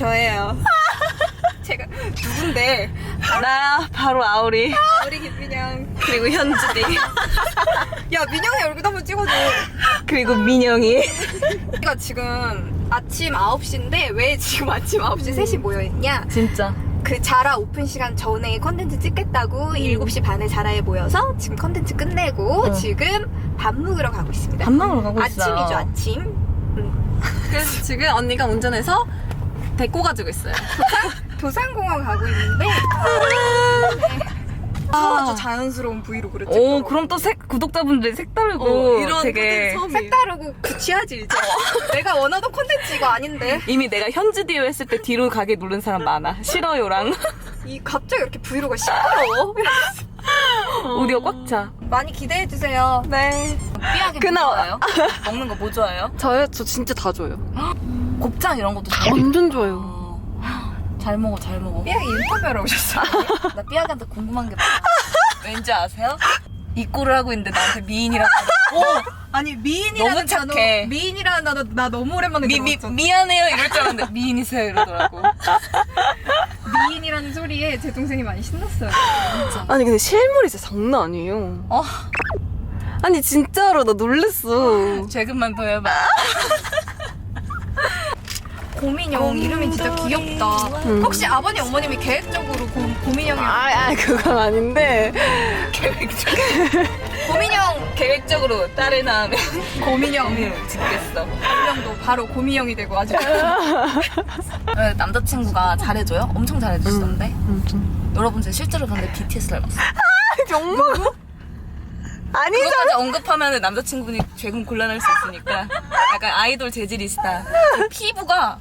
저예요. 제가 누군데? 나 바로 아우리 우리 김민영. 그리고 현주디 야 민영이 얼굴 한번 찍어줘. 그리고 민영이. 우리가 지금 아침 9시인데 왜 지금 아침 9시 3시 모여있냐? 진짜. 그 자라 오픈 시간 전에 컨텐츠 찍겠다고 7시 반에 자라에 모여서 지금 컨텐츠 끝내고 응. 지금 밥 먹으러 가고 있습니다. 밥 먹으러 가고 있어. 아침이죠 아침. 그래서 지금 언니가 운전해서 데리고 가지고 있어요. 도산공원 가고 있는데 아. 아주 자연스러운 브이로그를 찍고 오, 그럼 또 색, 구독자분들이 색다르고 어, 이런 되게 색다르고 구치하지 이제 내가 원하던 콘텐츠 이거 아닌데 이미 내가 현주디오 했을 때 뒤로 가게 누른 사람 많아. 싫어요랑 이 갑자기 이렇게 브이로그가 시끄러워 오디오 꽉 차. 많이 기대해 주세요 네. 삐하게 그나- 뭐 좋아요? 먹는 거 뭐 좋아해요? 저요? 저 진짜 다 줘요. 곱창 이런 것도 좋아해요? 완전 좋아요. 잘 먹어 잘 먹어 삐약이 인터뷰하러 오셨어 나 삐하게한테 궁금한 게 많아 왠지 아세요? 입고를 하고 있는데 나한테 미인이라고 하고 아니 미인이라는 너무 착해. 단어 미인이라는 단어 나 너무 오랜만에 미, 미, 들어봤어 미안해요 이럴 줄 알았는데 미인이세요 이러더라고 미인이라는 소리에 제 동생이 많이 신났어요 아니 근데 실물이 진짜 장난 아니에요. 어 아니 진짜로 나 놀랬어. 최근만 더 해봐 고민영 이름이 진짜 귀엽다. 음. 혹시 아버님 어머님이 계획적으로 고, 고민영이 아, 아 그건 아닌데. 계획적으로 고민영 계획적으로 딸을 낳으면 고민영 고민을 짓겠어. 고민영도 바로 고민영이 되고 아주 네, 남자친구가 잘해줘요? 엄청 잘해주시던데? 여러분 제 실제로 봤는데 BTS 닮았어 정말? 아니죠. 그것까지 언급하면 남자친구분이 죄금 곤란할 수 있으니까. 약간 아이돌 재질이시다. 피부가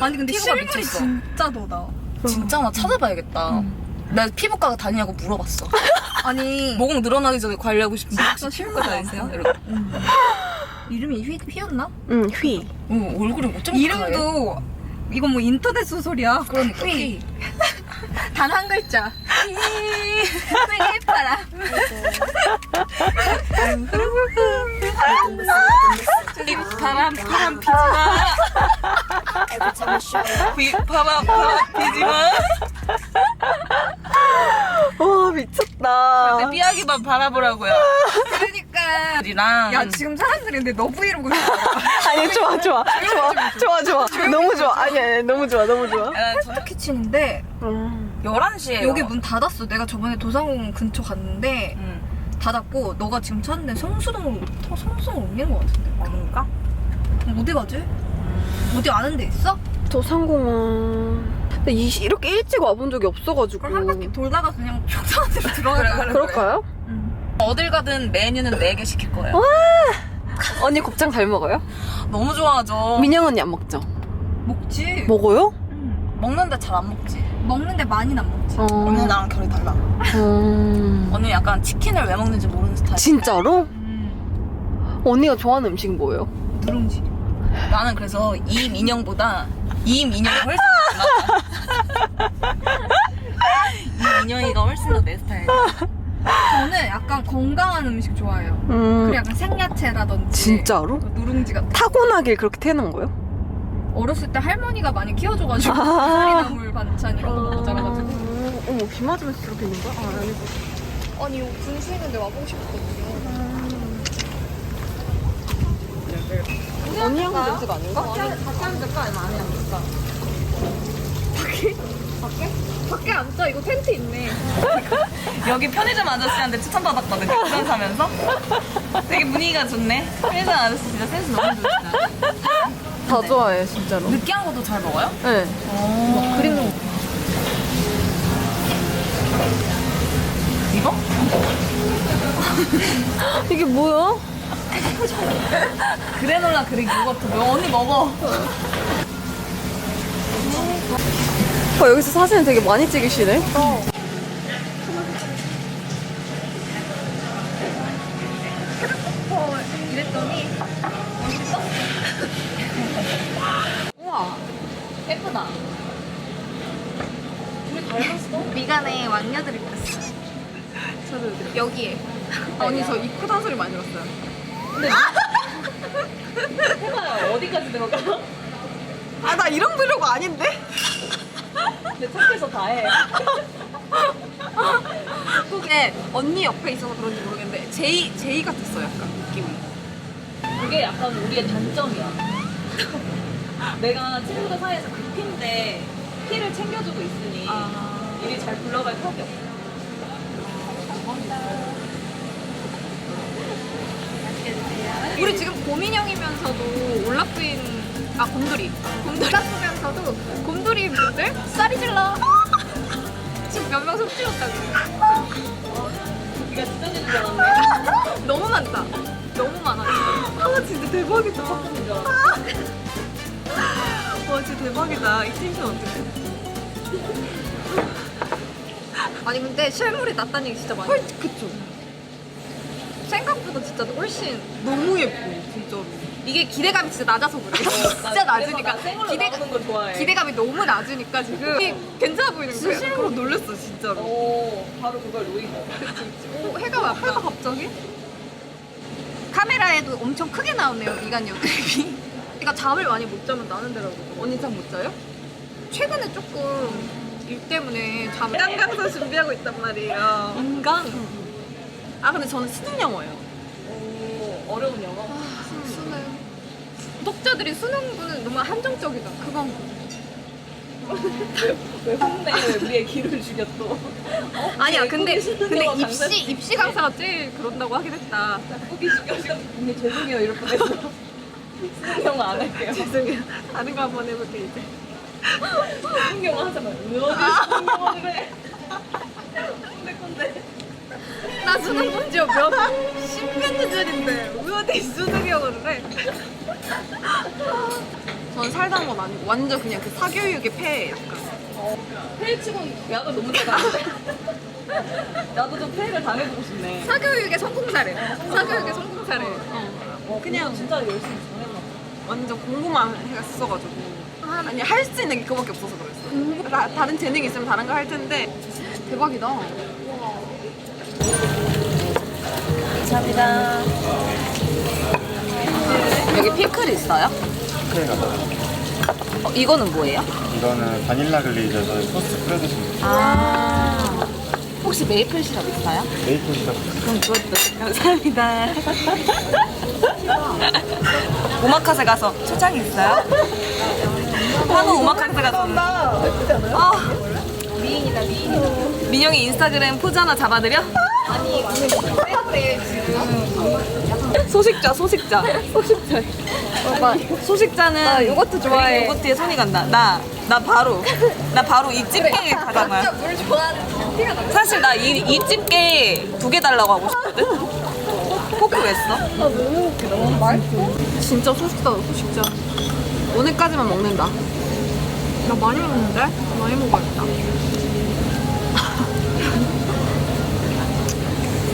아니 근데 피부가 실물이 미쳤어. 진짜 너다 진짜 나 찾아봐야겠다. 나 피부과가 다니냐고 물어봤어. 아니 모공 늘어나기 전에 관리하고 싶은데 혹시 진짜 피부과 다니세요? 이러고. 이름이 휘, 휘였나? 응 휘. 어, 얼굴이 어쩜 이름도 이건 뭐 인터넷 소설이야 그러니까 휘. 단 한 글자 되게 예뻐라 저기 바람 바람 피지 마. 비, 바람 바람 피지 마. 와 미쳤다. 내 삐약이만 바라보라고요. 그러니까 우리랑 야 지금 사람들이 근데 너 브이로그 아니 좋아 좋아 좋아 좋아 좋아 너무 좋아 아니 아니 너무 좋아 너무 좋아. 키친인데 11시에 여기 문 닫았어 내가 저번에 도산공원 근처 갔는데 응. 닫았고 너가 지금 찾는데 성수동으로 터- 성수동으로 옮기는 것 같은데 뭔가? 어디 가지? 어디 아는 데 있어? 도산공원. 근데 이, 이렇게 일찍 와본 적이 없어가지고. 그럼 한 바퀴 돌다가 그냥 데로 들어가자 그래, 그래. 그럴까요? 어딜 가든 메뉴는 4개 시킬 거예요. 언니 곱창 잘 먹어요? 너무 좋아하죠. 민영 언니 안 먹죠? 먹지 먹어요? 먹는데 잘 안 먹지. 먹는데 많이는 안 먹지 어. 언니 나랑 결이 달라. 음. 언니 약간 치킨을 왜 먹는지 모르는 스타일. 진짜로? 음, 언니가 좋아하는 음식은 뭐예요? 누룽지 나는 그래서 이민영보다 이민영이 훨씬 더. 이민영이가 훨씬 더 내 스타일이야. 저는 약간 건강한 음식 좋아해요 음. 그리고 약간 생야채라든지 진짜로? 그 누룽지 같은 타고나길 그렇게 태어난 거예요? 어렸을 때 할머니가 많이 키워줘가지고 아. 사리나물 반찬 이런 거 먹고 자라가지고 어, 어머 비 맞으면서 그렇게 있는 거야? 아, 아니고. 아니 이거 분수 있는데 와보고 싶었거든 언니 향수 냄새가 아닌가? 같이 하면 될까? 아니면 안에 앉을까? 밖에? 밖에? 밖에 앉자 이거 텐트 있네 여기 편의점 아저씨한테 추천받았거든요. 부산 사면서. 되게 분위기가 좋네. 편의점 아저씨 진짜 센스 너무 좋으시다. 다 좋아해 진짜로. 느끼한 것도 잘 먹어요? 네. 어. 그림 이거? 이게 뭐야? 그래놀라 그릭 요거트. 뭐 언니 먹어. 어, 여기서 사진 되게 많이 찍으시네. 어 이랬더니 우와. 예쁘다. 미간에 왕녀들이 그렸어. 저도 여기에. 언니 저입 크다는 소리 많이 들었어요. 해봐요. 어디까지 들어가? 아 나 이런 브이로그 아닌데? 근데 착해서 다 해. 그게 언니 옆에 있어서 그런지 모르겠는데 제이 제이 같았어 약간 느낌이. 그게 약간 우리의 단점이야. 내가 친구들 사이에서 그 피인데 피를 챙겨주고 있으니 아. 일이 잘 굴러갈 턱이 없어. 우리 지금 곰인형이면서도 올라프인 아 곰돌이 곰돌이 올라프면서도 곰돌이 분들 쌀이 질러 지금 몇명손 찔렀다고 우리가 찢어지는 줄 알았네. 너무 많다 너무 많아 아 진짜 대박이다. 알았어. 와 진짜 대박이다. 이 텐션 어떡해? 아니 근데 실물이 낫다는 얘기 진짜 많이 헐 그쵸. 생각보다 진짜 훨씬 너무 예뻐 진짜로. 이게 기대감이 진짜 낮아서 그래 진짜 그래서 낮으니까 나 생얼로 기대, 나오는 거 좋아해. 기대감이 너무 낮으니까 지금 이게 괜찮아 보이는 거야 진심으로 놀랬어 진짜로. 오, 바로 그걸 노린 거. 오, 해가 왔다 해가 갑자기? 카메라에도 엄청 크게 나오네요 미간이 대비 그러니까 잠을 많이 못 자면 나는 데라고 언니 잠 못 자요? 최근에 조금 일 때문에 잠을 인간 강사 준비하고 있단 말이에요. 인강 아 근데 저는 수능 영어예요. 오, 어려운 영어. 수능 독자들이 수능부는 너무 한정적이다 그건 왜 혼내? 왜 우리의 기를 또? 아니야 근데 수능 근데 영어 강사 입시 입시 강사가 제일 그런다고 하긴 했다 꾸기 죽여. 언니 죄송해요 이럴 뻔했어. 수능 영어 안 할게요. 죄송해요. 다른 거 한번 해볼게 이제. 수능 영어. 왜 어디 수능 영어를 해? 나 수능 본지 몇 십몇 년 전인데 왜 어디 수능 영어를 해전 살다 건 아니고 완전 그냥 그 사교육의 폐 약간. 페이치곤 약을 너무 잘하는데. 나도 좀 페이를 당해보고 싶네. 사교육의 성공 사례 사교육의 성공 사례 어, 그냥 진짜 열심히 잘했나 봐. 완전 공부만 했어가지고. 아니 할 수 있는 게 그거밖에 없어서 그랬어. 나, 다른 재능이 있으면 다른 거 할 텐데 대박이다. 감사합니다. 여기 피클 있어요? 크레가 어, 이거는 뭐예요? 이거는 바닐라 글리저에서 소스 뿌려주시면 돼요. 아 혹시 메이플 시럽 있어요? 메이플 시럽 그럼 그것도 감사합니다. 오마카세 가서 초장 있어요? 한우 오마카세 가서 아 미인이다 미인 민영이 인스타그램 포즈 하나 잡아드려? 아니 근데 지금. 소식자 소식자. 소식자. 오빠 소식자는 나 요거트 좋아해. 요거트에 손이 간다. 나 나 바로. 나 바로 이 집게 가잖아요. 물 좋아하는 티가 나 사실 나 이 이 집게 두 개 달라고 하고 싶거든? 포크 왜 써? 아 너무 웃기다 맛있어. 진짜 소식자다 소식자. 오늘까지만 먹는다. 나 많이 먹는데? 많이 먹어야겠다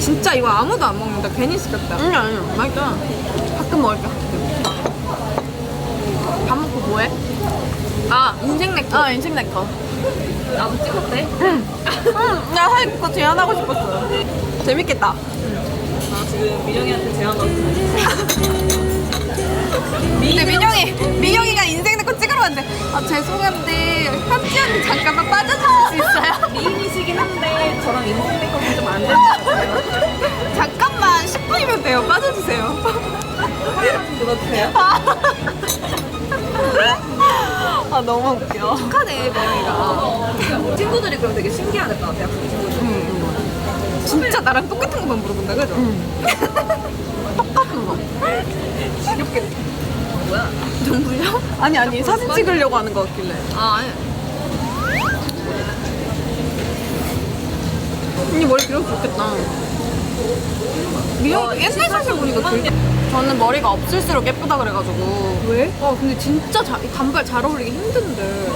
진짜 이거 아무도 안 먹는다. 괜히 시켰다. 아니 아니 맛있다. 가끔 먹을게. 밥 먹고 뭐해? 아 인생 네컷 아 인생 내꺼 나도 찍었대. 나 사실 그거 제안하고 싶었어. 재밌겠다. 나 지금 민영이한테 제안 왔어. 근데 민영이 민영이가 인생 내꺼 찍으러 왔는데. 아 죄송한데. 현지 언니 잠깐만 수 있어요? 미인이시긴 10분이면 돼요 빠져주세요 좀 들어주세요. 아 너무 웃겨 착하네 명이가 친구들이 그럼 되게 신기하겠다 대학교 친구들. 진짜 나랑 똑같은 것만 물어본다 그죠? 똑같은 거 귀엽겠다 뭐야? 정말요? 아니 아니 사진 찍으려고 하는 거 같길래 아 아니 언니 머리 길어서 좋겠다 미영 옛날 사진 보니까 되게 저는 머리가 없을수록 예쁘다 그래가지고. 왜? 아 근데 진짜 자, 이 단발 잘 어울리기 힘든데.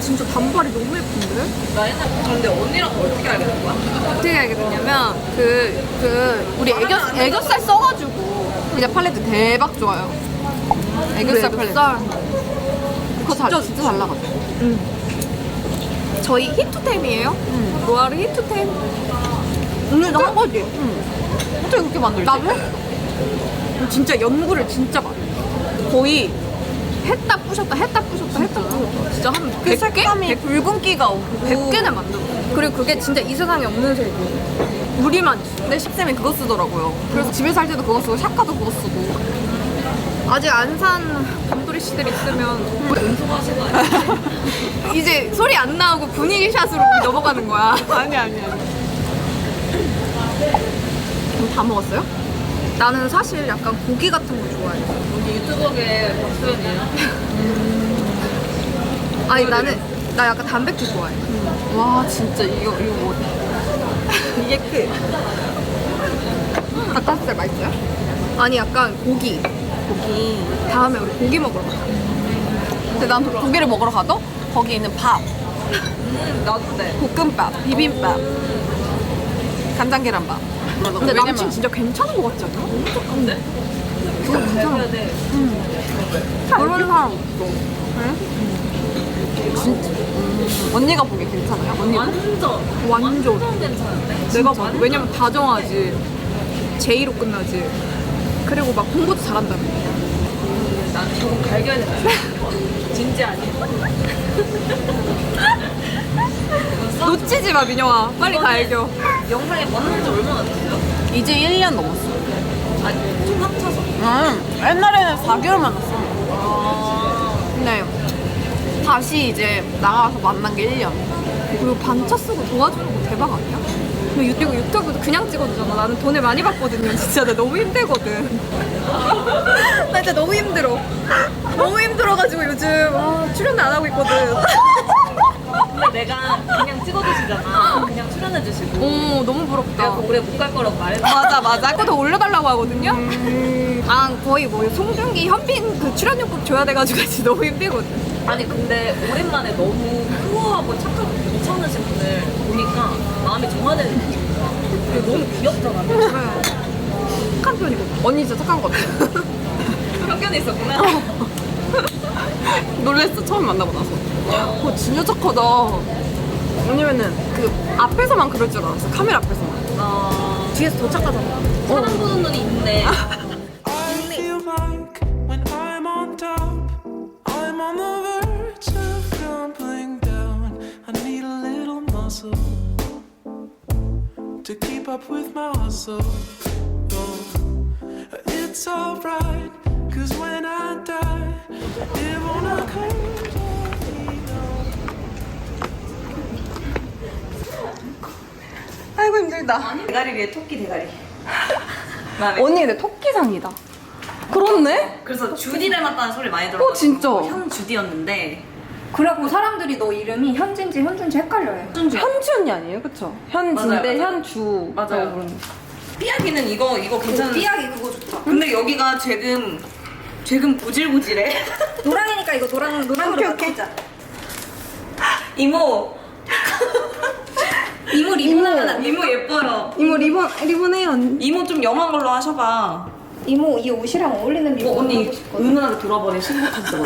진짜 단발이 너무 예쁜데? 나 옛날 근데 언니랑 어떻게 알게 된 거야? 어떻게 알게 됐냐면 그, 그 우리 애교, 애교살 써가지고. 이제 팔레트 대박 좋아요. 애교살 팔레트. 그거 잘, 진짜 잘 나가죠 저희 히트템이에요. 로아르 히트템. 오늘도 한 거지. 어떻게 그렇게 만들지? 나도 해? 진짜 연구를 진짜 많이. 해. 거의 했다 부셨다 했다 부셨다 했다 부셨다. 진짜 한 그 100개? 색감이 붉은기가 오고 100개는 만들어. 그리고 그게 진짜 이 세상에 없는 색이에요. 우리만 있어. 근데 십쌤이 그거 쓰더라고요. 그래서 집에 살 때도 그거 쓰고 샤카도 그거 쓰고. 아직 안산 곰돌이 씨들 있으면 이제 소리 안 나오고 분위기 샷으로 넘어가는 거야. 아니 아니 아니. 그럼 다 먹었어요? 나는 사실 약간 고기 같은 거 좋아해. 여기 유튜버계 박소연이에요. 아니 나는 나 약간 단백질 좋아해. 와 진짜 이거 이거 뭐 이게 크. 닭가슴살 맛있어요? 아니 약간 고기. 고기. 다음에 우리 고기 먹으러 가자. 근데 난 고기를 먹으러 가도 거기 있는 밥, 나도 돼. 볶음밥, 비빔밥, 간장 계란밥. 근데 남친 진짜 괜찮은 거 같지 않아? 근데? 그거 괜찮아. 그런 사람 없어. 진짜. 음, 언니가 보기 괜찮아요? 언니 완전. 완전. 완전 괜찮은데? 내가 봐도 왜냐면 다정하지. 제이로 끝나지. 그리고 막 공부도 잘한다며. 난 조금 발견했다. 진지 아니야? 놓치지 마 민영아. 빨리 갈겨. 영상에 만난 지 얼마나 됐어요? 이제 1년 넘었어. 아니, 좀 합쳐서. 응. 옛날에는 4개월 만났어. 아. 근데 다시 이제 나가서 만난 게 1년. 그리고 반차 쓰고 도와주는 거 대박 아니야? 근데 유튜브, 유튜브도 그냥 찍어주잖아. 나는 돈을 많이 받거든요. 진짜 나 너무 힘들거든. 나 진짜 너무 힘들어. 너무 힘들어가지고 요즘 아, 출연을 안 하고 있거든. 근데 내가 그냥 찍어주시잖아. 그냥 출연해주시고. 오 너무 부럽다. 내가 그 오래 못갈 거라고 말했어. 맞아 맞아. 더 올려달라고 하거든요. 아 거의 뭐 송중기, 현빈 그 출연료급 줘야 돼가지고 진짜 너무 힘들거든. 아니 근데 오랜만에 너무 후하고 착하고 괜찮으신 분을 보니까 마음이 정화되는 느낌인 거야. 그리고 너무 귀엽잖아. 착한 편이거든. 언니 진짜 착한 것 같아. 편견이 있었구나. 놀랬어 처음 만나고 나서. 어 진짜 착하다. 왜냐면은 그 앞에서만 그럴 줄 알았어. 카메라 앞에서만. 아, 뒤에서 더 착하잖아. 사람 보는 눈이 있네. I feel like when I'm on top, I'm on the verge of crumbling down. I need a little muscle to keep up with my hustle. Oh, it's alright, cause when I die, it won't hurt. 아이고 힘들다. 대가리 위에 토끼 대가리. 마음에 언니 근데 토끼상이다. 그렇네? 그래서 주디 닮았다는 소리 많이 들어가지고 어, 진짜? 현 주디였는데 그래갖고 사람들이 너 이름이 현진지 현준지 헷갈려요. 현주 현지 언니 아니에요? 그쵸? 현진대, 맞아요, 맞아요. 현주. 맞아요. 부르는. 삐약이는 이거 이거 괜찮은 삐약이 그거 좋다. 근데 여기가 죄금 죄금 보질보질해 노랑이니까 이거 노랑 노랑으로 바꾸자. 이모 이모 리본 하나. 이모 예뻐요 이모 리본, 리본 해요, 언니. 이모 좀 영한 걸로 하셔봐 이모 이 옷이랑 어울리는 어, 리본 언니 하고 싶거든. 은은하게 돌아버린 신곡하지 마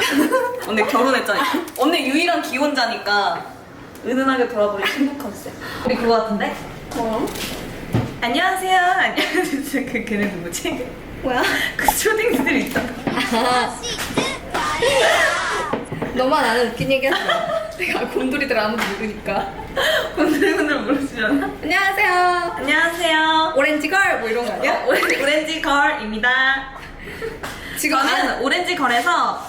언니 결혼했잖아 언니 유일한 기혼자니까 은은하게 돌아버린 신곡 컨셉 우리 그거 같은데? 어? 안녕하세요 안녕하세요 그 걔네 누구지? 뭐야? 그 초딩들 있잖아 너만 아는 웃긴 얘기 했어. 내가 곰돌이들 아무도 모르니까. 분들분들 모르시잖아 안녕하세요. 안녕하세요 오렌지 걸 뭐 이런 거 아니야? 어, 오렌지, 오렌지 걸입니다 지금 저는 오렌지 걸에서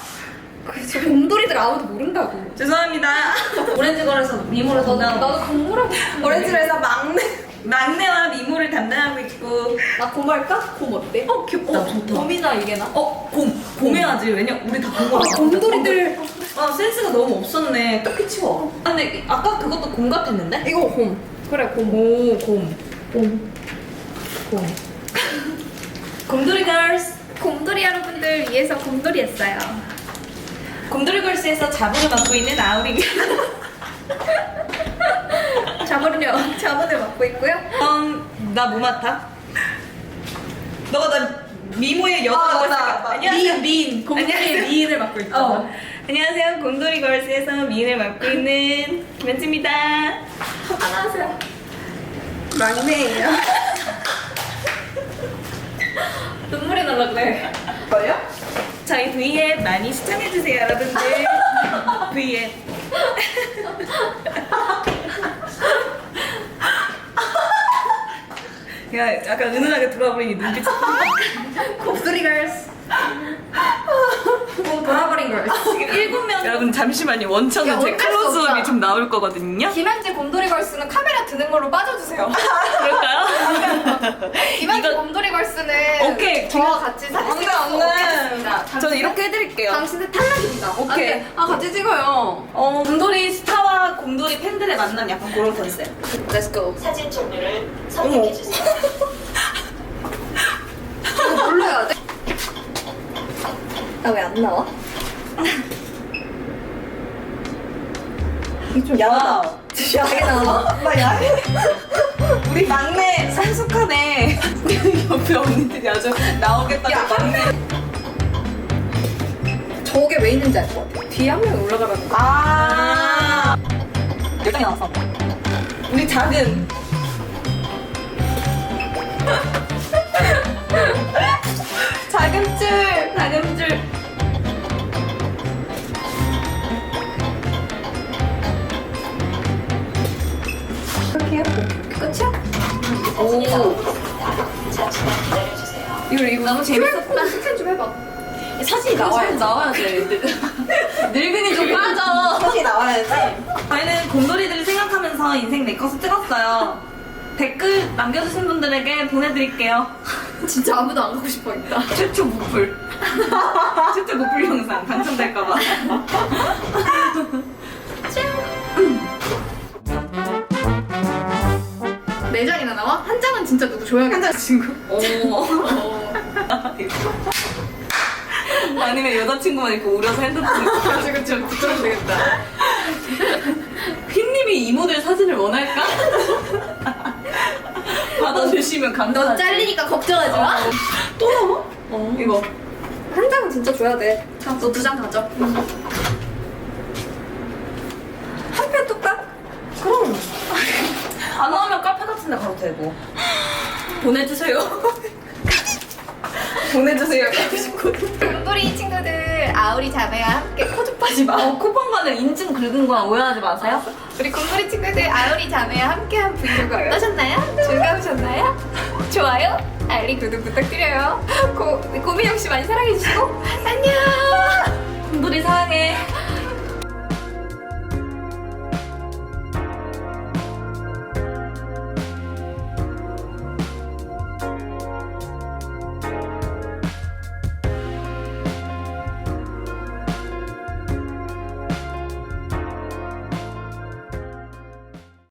저 곰돌이들 아무도 모른다고. 죄송합니다 오렌지 걸에서 미모를 담당하고 나도 곰돌하고 오렌지 걸에서 막내 막내와 미모를 담당하고 있고 나 곰할까? 곰 어때? 어 귀엽다 좋다 곰이나 이게 나? 어, 곰. 곰해야지. 왜냐, 우리 다 곰을 알아. 곰돌이들. 아, 센스가 너무 없었네. 똑히 치워. 아, 근데 아까 그것도 곰 같았는데? 이거 곰. 그래 곰. 오, 곰. 곰. 곰. 곰돌이 걸스. 곰돌이 여러분들 위해서 곰돌이 했어요. 곰돌이 걸스에서 자부를 맡고 있는 아우리 자본을요. 자본을 맡고 있고요. 음, 나뭐 맡아? 너가 나 미모의 아, 여자라고 맞아. 했으니까. 안녕하세요. 미인, 미인. 곰돌이의 안녕하세요. 미인을 맡고 있죠. 어. 안녕하세요. 곰돌이 걸스에서 미인을 맡고 있는 김현지입니다. 안녕하세요. 막내예요. 눈물이 날라 그래. 뭐요? 저희 V앱 많이 시청해주세요, 여러분들. V앱. 야, 약간 은은하게 돌아버린 이 눈빛. 곱슬이 걸스. 뭐 돌아버린 걸스. 지금 일곱 명. 여러분 잠시만요. 원천은 야, 제 어쩔 수 클로즈업이 없다. 좀 나올 거거든요. 김현지 곰돌이 걸스는 카메라 드는 걸로 빠져주세요. 그럴까요? 김현지 이거- 곰돌이 걸스는 오케이. 저와 같이 사진 안 돼, 찍어서 안 돼. 올리겠습니다. 저는 이렇게 해드릴게요. 당신은 탈락입니다. 오케이. 안 돼. 아 같이 찍어요. 어, 곰돌이 스타와 곰돌이 팬들의 만남 약간 그런 컨셉. Let's go. 사진 종류를 선택해 주세요. 이거 불러야 돼? 나 왜 안 나와? 좀 야하다. 야게 나와? 나 야해. 우리 막내 성숙하네. 옆에 언니들이 아주 나오겠다고 야, 막내. 저게 왜 있는지 알 것 같아. 뒤에 한 명이 올라가라는 거. 아. 열장이 나왔어. 우리 작은. 작은 줄, 작은 줄. 끝이야? 오. 이거 이거 너무 재밌었다. 스캔 좀 해봐. 사진이 나와야 나와야 돼. 늙은이 좀 빠져. 사진 나와야지. 저희는 곰돌이들을 생각하면서 인생 네컷을 찍었어요. 댓글 남겨주신 분들에게 보내드릴게요. 진짜 아무도 안 가고 싶어 있다. 최초 무풀. 최초 무풀 영상 당첨될까봐. 네 장이나 나와? 한 장은 진짜 누구 장 친구. 오. 아니면 여자친구만 이렇게 우려서 핸드폰 그치 그치 붙여도 되겠다. 핀님이 이모들 사진을 원할까? 받아주시면 너 감사하지. 잘리니까 걱정하지 마. 또 남아? 어. 이거. 한 장은 진짜 줘야 돼. 너두 장 가져. 한 편 뚝딱? 그럼. 안 나오면 카페 같은 데 가도 되고. 보내주세요. 보내주세요. 곰돌이 친구들 아우리 자매와 함께 코죽하지 마. 어, 쿠폰과는 인증 긁은 거야 오해하지 마세요. 우리 곰돌이 친구들 아우리 자매와 함께한 브이로그 어떠셨나요? 즐거우셨나요? 좋아요, 알림, 구독 부탁드려요. 고, 고민영 씨 많이 사랑해주시고 안녕. 곰돌이 사랑해.